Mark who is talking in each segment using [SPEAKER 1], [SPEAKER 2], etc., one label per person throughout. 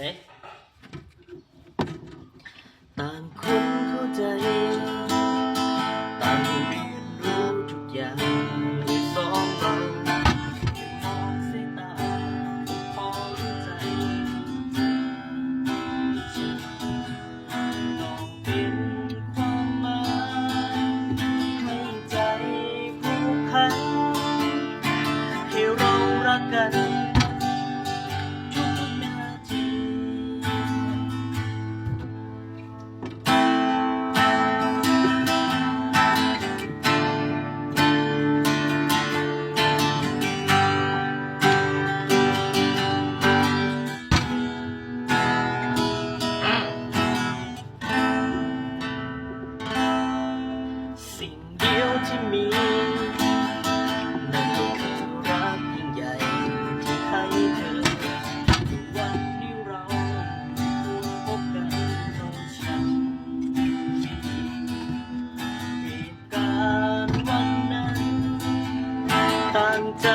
[SPEAKER 1] ต่างคนเข้าใจ ที่มี นั่นคือรักยิ่งใหญ่ที่ให้เธอวันที่เราพบกันต้องช้ำเหตุการณ์วันนั้นต่างใจ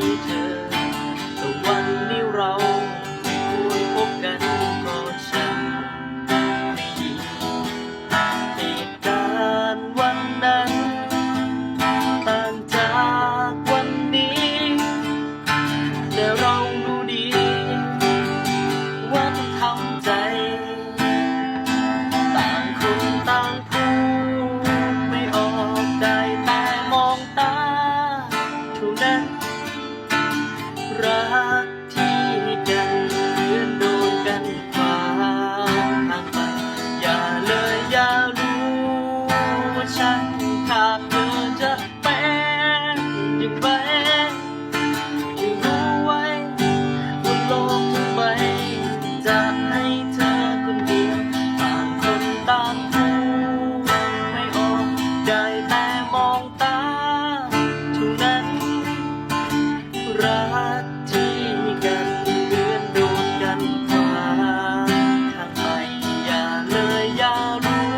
[SPEAKER 1] fighter. รักที่กันเดือนดนกันขวาทางไปอย่าเลยอย่ารู้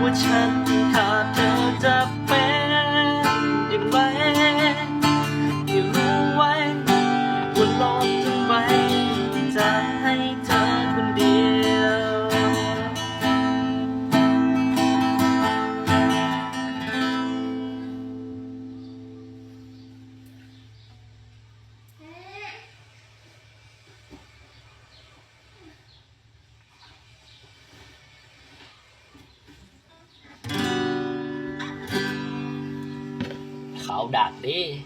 [SPEAKER 1] ว่าฉันขาดเธอจะ cậu đạt đi.